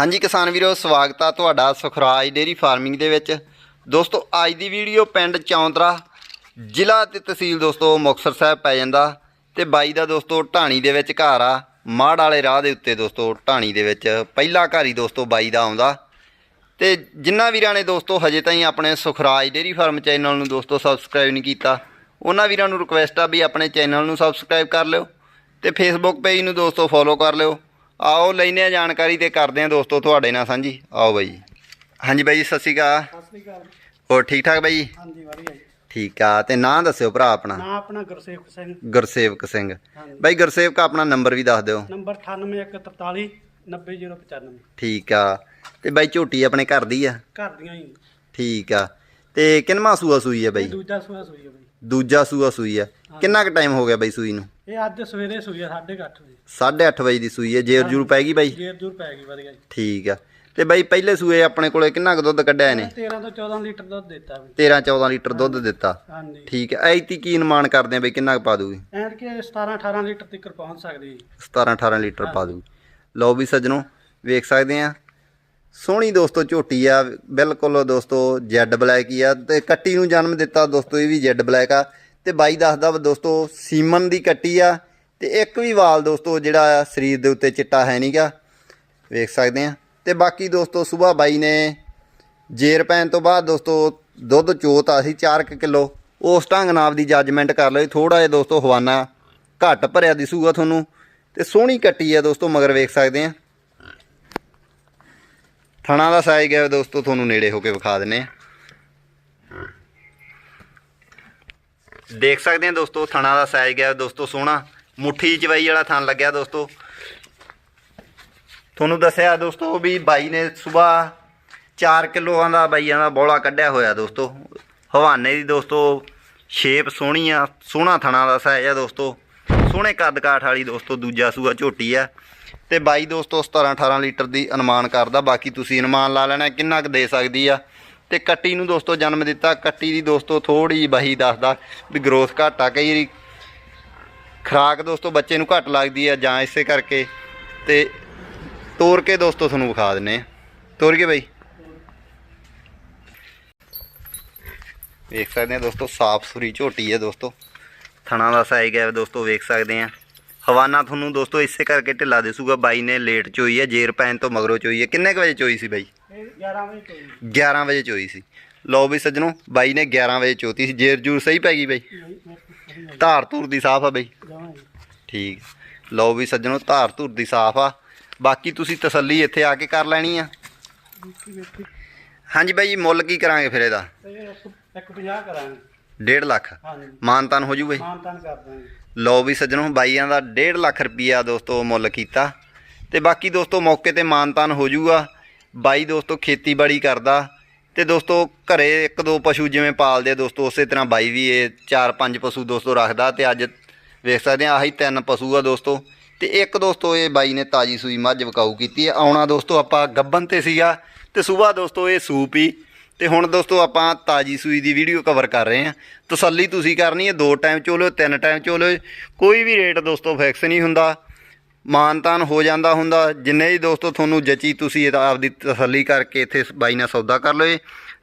ਹਾਂਜੀ ਕਿਸਾਨ ਵੀਰੋ, ਸਵਾਗਤ ਆ ਤੁਹਾਡਾ ਸੁਖਰਾਜ ਡੇਰੀ ਫਾਰਮਿੰਗ ਦੇ ਵਿੱਚ। ਦੋਸਤੋ, ਅੱਜ ਦੀ ਵੀਡੀਓ ਪਿੰਡ ਚੌਂਤਰਾ, ਜ਼ਿਲ੍ਹਾ ਤੇ ਤਹਿਸੀਲ ਦੋਸਤੋ ਮੁਕਤਸਰ ਸਾਹਿਬ ਪੈ ਜਾਂਦਾ ਤੇ ਬਾਈ ਦਾ ਦੋਸਤੋ ਢਾਣੀ ਦੇ ਵਿੱਚ ਘਰ ਆ। ਮਾੜ ਵਾਲੇ ਰਾਹ ਦੇ ਉੱਤੇ ਦੋਸਤੋ ਢਾਣੀ ਦੇ ਵਿੱਚ ਪਹਿਲਾ ਘਰ ਹੀ ਦੋਸਤੋ ਬਾਈ ਦਾ ਆਉਂਦਾ। ਤੇ ਜਿਨ੍ਹਾਂ ਵੀਰਾਂ ਨੇ ਦੋਸਤੋ ਹਜੇ ਤਾਈਂ ਆਪਣੇ ਸੁਖਰਾਜ ਡੇਰੀ ਫਾਰਮ ਚੈਨਲ ਨੂੰ ਦੋਸਤੋ ਸਬਸਕ੍ਰਾਈਬ ਨਹੀਂ ਕੀਤਾ, ਉਹਨਾਂ ਵੀਰਾਂ ਨੂੰ ਰਿਕੁਐਸਟ ਆ ਵੀ ਆਪਣੇ ਚੈਨਲ ਨੂੰ ਸਬਸਕ੍ਰਾਈਬ ਕਰ ਲਿਓ ਤੇ ਫੇਸਬੁੱਕ ਪੇਜ ਨੂੰ ਦੋਸਤੋ ਫੋਲੋ ਕਰ ਲਿਓ। ਆਓ ਲੈਨੇ ਆ ਜਾਣਕਾਰੀ ਤੇ ਕਰਦੇ ਆ ਦੋਸਤੋ ਤੁਹਾਡੇ ਨਾਲ ਸਾਂਝੀ। ਆਓ ਬਾਈ। ਹਾਂਜੀ ਬਾਈ ਸਤਿ ਸ਼੍ਰੀ ਅਕਾਲ। ਸਤਿ ਸ੍ਰੀ ਅਕਾਲ ਹੋਰ ਠੀਕ ਠਾਕ ਬਾਈ? ਹਾਂਜੀ ਵਧੀਆ ਜੀ। ਠੀਕ ਆ ਤੇ ਨਾਂ ਦੱਸਿਓ ਭਰਾ ਆਪਣਾ। ਨਾਂ ਆਪਣਾ ਗੁਰਸੇਵਕ ਸਿੰਘ। ਗੁਰਸੇਵਕ ਸਿੰਘ। ਬਾਈ ਗੁਰਸੇਵਕ ਆਪਣਾ ਨੰਬਰ ਵੀ ਦੱਸ ਦਿਓ। ਨੰਬਰ 9814 90095 ਠੀਕ ਆ ਤੇ ਬਾਈ ਝੋਟੀ ਆਪਣੇ ਘਰ ਦੀ ਆ? ਘਰ ਦੀਆਂ ਹੀ। ਠੀਕ ਆ ਤੇ ਕਿੰਨਵਾਂ ਸੂਆ ਸੂਈ ਆ ਬਾਈ? ਦੂਜਾ ਸੂਆ ਸੂਈ ਹੈ ਬਈ। ਦੂਜਾ ਸੂਆ ਸੂਈ ਆ। ਕਿੰਨਾ ਕੁ ਟਾਈਮ ਹੋ ਗਿਆ ਬਾਈ ਸੂਈ ਨੂੰ? ਇਹ ਅੱਜ ਸਵੇਰੇ ਸੂਈ ਹੈ 8:30 ਵਜੇ। 8:30 ਵਜੇ ਦੀ ਸੂਈ ਹੈ ਜੇਰ ਜੂਰ ਪੈ ਗਈ ਬਾਈ? ਜੇਰ ਜੂਰ ਪੈ ਗਈ ਵਧੀਆ ਜੀ। ਠੀਕ ਆ। ਤੇ ਬਾਈ ਪਹਿਲੇ ਸੂਏ ਆਪਣੇ ਕੋਲੇ ਕਿੰਨਾ ਕੁ ਦੁੱਧ ਕੱਢਿਆ ਇਹਨੇ? 13 ਤੋਂ 14 ਲੀਟਰ ਦੁੱਧ ਦਿੱਤਾ ਬਈ 13 14 ਲੀਟਰ ਦੁੱਧ ਦਿੱਤਾ। ਹਾਂਜੀ। ਠੀਕ ਹੈ ਐਤੀ ਕੀ ਅਨੁਮਾਨ ਕਰਦੇ ਆ ਬਈ ਕਿੰਨਾ ਕੁ ਪਾ ਦੂਗੀ ਐਂਡ ਕਿ 17 18 ਲੀਟਰ ਤੱਕ ਪਹੁੰਚ ਸਕਦੀ ਜੀ। 17 18 ਲੀਟਰ ਪਾ ਦੂ ਲਓ ਵੀ ਸੱਜਣੋ ਵੇਖ ਸਕਦੇ ਆ। ਸੋਹਣੀ ਦੋਸਤੋ ਝੋਟੀ ਆ ਬਿਲਕੁਲ ਦੋਸਤੋ ਜੈਡ ਬਲੈਕ ਹੀ ਆ। ਤੇ ਕੱਟੀ ਨੂੰ ਜਨਮ ਦਿੱਤਾ ਦੋਸਤੋ ਇਹ ਵੀ ਜੈਡ ਬਲੈਕ ਆ। ਤੇ ਬਾਈ ਦੱਸਦਾ ਵਾ ਦੋਸਤੋ, ਸੀਮਨ ਦੀ ਕੱਟੀ ਆ ਤੇ ਇੱਕ ਵੀ ਵਾਲ ਦੋਸਤੋ ਜਿਹੜਾ ਸਰੀਰ ਦੇ ਉੱਤੇ ਚਿੱਟਾ ਹੈ ਨਹੀਂਗਾ ਵੇਖ ਸਕਦੇ ਆ। ਤੇ ਬਾਕੀ ਦੋਸਤੋ ਸਵੇਰ ਬਾਈ ਨੇ ਜੇਰ ਪੈਣ ਤੋਂ ਬਾਅਦ ਦੋਸਤੋ, ਦੁੱਧ ਚੋਤਾ ਸੀ 4 ਕਿਲੋ। ਉਸ ਢੰਗ ਨਾਲ ਦੀ ਜੱਜਮੈਂਟ ਕਰ ਲਓ ਥੋੜਾ ਜਿਹਾ ਦੋਸਤੋ ਹਵਾਨਾ ਘੱਟ ਭਰਿਆ ਦਿਸੂਗਾ ਤੁਹਾਨੂੰ। ਤੇ ਸੋਹਣੀ ਕੱਟੀ ਆ ਦੋਸਤੋ, ਮਗਰ ਵੇਖ ਸਕਦੇ ਆ। ਥਣਾ ਦਾ ਸਾਈਜ਼ ਗਿਆ ਦੋਸਤੋ, ਤੁਹਾਨੂੰ ਨੇੜੇ ਹੋ ਕੇ ਵਿਖਾ ਦਿੰਨੇ ਆ। ਦੇਖ ਸਕਦੇ ਆ ਦੋਸਤੋ, ਥਣਾ ਦਾ ਸਾਈਜ਼ ਗਿਆ ਦੋਸਤੋ ਸੋਹਣਾ। ਮੁੱਠੀ ਚਵਾਈ ਵਾਲਾ ਥਣ ਲੱਗਿਆ ਦੋਸਤੋ। ਤੁਹਾਨੂੰ ਦੱਸਿਆ ਦੋਸਤੋ ਵੀ ਬਾਈ ਨੇ ਸਵੇਰ 4 ਕਿਲੋਆਂ ਦਾ ਬਾਈਆਂ ਦਾ ਬੋਲਾ ਕੱਢਿਆ ਹੋਇਆ ਦੋਸਤੋ। ਹਵਾਨੇ ਦੀ ਦੋਸਤੋ ਸ਼ੇਪ ਸੋਹਣੀ ਆ, ਸੋਹਣਾ ਥਣਾ ਦਾ ਸਾਈਜ਼ ਆ ਦੋਸਤੋ। ਸੋਹਣੇ ਕੱਦ ਕਾਠ ਵਾਲੀ ਦੋਸਤੋ, ਦੂਜਾ ਸੂਆ ਝੋਟੀ ਆ। ਤੇ ਬਾਈ ਦੋਸਤੋ 17 18 ਲੀਟਰ ਦੀ ਅਨੁਮਾਨ ਕਰਦਾ, ਬਾਕੀ ਤੁਸੀਂ ਅਨੁਮਾਨ ਲਾ ਲੈਣਾ ਕਿੰਨਾ ਕੁ ਦੇ ਸਕਦੀ ਆ। ਤੇ ਕੱਟੀ ਨੂੰ ਦੋਸਤੋ ਜਨਮ ਦਿੱਤਾ। ਕੱਟੀ ਦੀ ਦੋਸਤੋ ਥੋੜੀ ਜਿਹੀ ਬਹੀ ਦੱਸਦਾ ਵੀ ਗਰੋਥ ਘੱਟ ਆ। ਕਈ ਵਾਰੀ ਖਰਾਕ ਦੋਸਤੋ ਬੱਚੇ ਨੂੰ ਘੱਟ ਲੱਗਦੀ ਆ ਜਾਂ ਇਸੇ ਕਰਕੇ। ਤੇ ਤੋੜ ਕੇ ਦੋਸਤੋ ਤੁਹਾਨੂੰ ਵਿਖਾ ਦਿੰਨੇ ਆ। ਤੋੜ ਕੇ ਬਾਈ। ਵੇਖ ਸਕਦੇ ਆ ਦੋਸਤੋ ਸਾਫ਼ ਸੁਰੀ ਝੋਟੀ ਹੈ ਦੋਸਤੋ। ਥਣਾ ਦਾ ਸਾਈਜ਼ ਹੈ ਦੋਸਤੋ, ਵੇਖ ਸਕਦੇ ਆ। ਹਵਾਨਾ ਤੁਹਾਨੂੰ ਦੋਸਤੋ ਇਸੇ ਕਰਕੇ ਢਿੱਲਾ ਦੇਸੂਗਾ। ਬਾਈ ਨੇ ਲੇਟ ਚੋਈ ਹੈ ਜੇਰ ਪੈਣ ਤੋਂ ਮਗਰੋਂ ਚੋਈ ਹੈ ਕਿੰਨੇ ਕੁ ਵਜੇ ਚੋਈ ਸੀ ਬਾਈ? 11 ਵਜੇ ਤੋਂ ਜੀ 11 ਵਜੇ ਚੋਈ ਸੀ। ਲਓ ਵੀ ਸੱਜਣੋ ਬਾਈ ਨੇ 11 ਵਜੇ ਚੋਤੀ ਸੀ। ਜੇਰ ਜੂਰ ਸਹੀ ਪੈ ਗਈ ਬਾਈ? ਧਾਰ ਧੂਰ ਦੀ ਸਾਫ਼ ਆ ਬਾਈ? ਠੀਕ। ਲਓ ਵੀ ਸੱਜਣੋ ਧਾਰ ਧੂਰ ਦੀ ਸਾਫ਼ ਆ। ਬਾਕੀ ਤੁਸੀਂ ਤਸੱਲੀ ਇੱਥੇ ਆ ਕੇ ਕਰ ਲੈਣੀ ਆ। ਹਾਂਜੀ ਬਾਈ ਮੁੱਲ ਕੀ ਕਰਾਂਗੇ ਫਿਰ ਇਹਦਾ? ਤੇ ਇੱਕ ਇੱਕ 50 ਕਰਾਂਗੇ। 1.5 ਲੱਖ? ਹਾਂਜੀ। ਮਾਨਤਾਨ ਹੋ ਜੂ ਬਾਈ? ਮਾਨਤਾਨ ਕਰ ਦਾਂਗੇ। ਲਓ ਵੀ ਸੱਜਣੋ ਬਾਈਆਂ ਦਾ 1.5 ਲੱਖ ਰੁਪਈਆ ਦੋਸਤੋ ਮੁੱਲ ਕੀਤਾ। ਤੇ ਬਾਕੀ ਦੋਸਤੋ ਮੌਕੇ ਤੇ ਮਾਨਤਾਨ ਹੋ ਜਾਊਗਾ ਬਾਈ ਦੋਸਤੋ ਖੇਤੀਬਾੜੀ ਕਰਦਾ ਤੇ ਦੋਸਤੋ ਘਰੇ ਇੱਕ ਦੋ ਪਸ਼ੂ ਜਿਵੇਂ ਪਾਲਦੇ ਆ ਦੋਸਤੋ, ਉਸੇ ਤਰ੍ਹਾਂ ਬਾਈ ਵੀ ਇਹ ਚਾਰ ਪੰਜ ਪਸ਼ੂ ਦੋਸਤੋ ਰੱਖਦਾ ਤੇ ਅੱਜ ਵੇਖ ਸਕਦੇ ਆ, ਆਹੀ ਤਿੰਨ ਪਸ਼ੂ ਆ ਦੋਸਤੋ। ਤੇ ਇੱਕ ਦੋਸਤੋ ਇਹ ਬਾਈ ਨੇ ਤਾਜੀ ਸੂਈ ਮੱਝ ਵਿਕਾਊ ਕੀਤੀ ਹੈ ਆਉਣਾ ਦੋਸਤੋ ਆਪਾਂ ਗੱਬਨ ਤੇ ਸੀਗਾ ਤੇ ਸਵੇਰ ਦੋਸਤੋ ਇਹ ਸੂਪ ਹੀ। ਤੇ ਹੁਣ ਦੋਸਤੋ ਆਪਾਂ ਤਾਜੀ ਸੂਈ ਦੀ ਵੀਡੀਓ ਕਵਰ ਕਰ ਰਹੇ ਹਾਂ ਤਸੱਲੀ ਤੁਸੀਂ ਕਰਨੀ ਹੈ ਦੋ ਟਾਈਮ ਚੋਲੋ, ਤਿੰਨ ਟਾਈਮ ਚੋਲੋ। ਕੋਈ ਵੀ ਰੇਟ ਦੋਸਤੋ ਫਿਕਸ ਨਹੀਂ ਹੁੰਦਾ। ਮਾਨਤਾਨ ਹੋ ਜਾਂਦਾ ਹੁੰਦਾ। ਜਿੰਨੇ ਹੀ ਦੋਸਤੋ, ਤੁਹਾਨੂੰ ਜਚੀ ਤੁਸੀਂ ਇਹਦਾ ਆਪਦੀ ਤਸੱਲੀ ਕਰਕੇ ਇੱਥੇ ਬਾਈ ਨਾਲ ਸੌਦਾ ਕਰ ਲਓ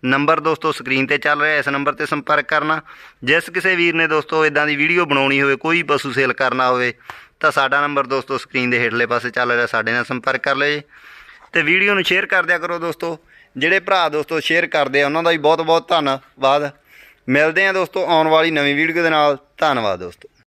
ਨੰਬਰ ਦੋਸਤੋ ਸਕਰੀਨ ਤੇ ਚੱਲ ਰਿਹਾ, ਇਸ ਨੰਬਰ ਤੇ ਸੰਪਰਕ ਕਰਨਾ। ਜਿਸ ਕਿਸੇ ਵੀਰ ਨੇ ਦੋਸਤੋ ਇਦਾਂ ਦੀ ਵੀਡੀਓ ਬਣਾਉਣੀ ਹੋਵੇ, ਕੋਈ ਪਸ਼ੂ ਸੇਲ ਕਰਨਾ ਹੋਵੇ, ਤਾਂ ਸਾਡਾ ਨੰਬਰ ਦੋਸਤੋ ਸਕਰੀਨ ਦੇ ਹੇਠਲੇ ਪਾਸੇ ਚੱਲ ਰਿਹਾ, ਸਾਡੇ ਨਾਲ ਸੰਪਰਕ ਕਰ ਲਓ ਜੀ ਤੇ ਵੀਡੀਓ ਨੂੰ ਸ਼ੇਅਰ ਕਰ ਦਿਆ ਕਰੋ ਦੋਸਤੋ। ਜਿਹੜੇ ਭਰਾ ਦੋਸਤੋ ਸ਼ੇਅਰ ਕਰਦੇ ਆ, ਉਹਨਾਂ ਦਾ ਵੀ ਬਹੁਤ ਬਹੁਤ ਧੰਨਵਾਦ। ਮਿਲਦੇ ਆ ਦੋਸਤੋ ਆਉਣ ਵਾਲੀ ਨਵੀਂ ਵੀਡੀਓ ਦੇ ਨਾਲ। ਧੰਨਵਾਦ ਦੋਸਤੋ।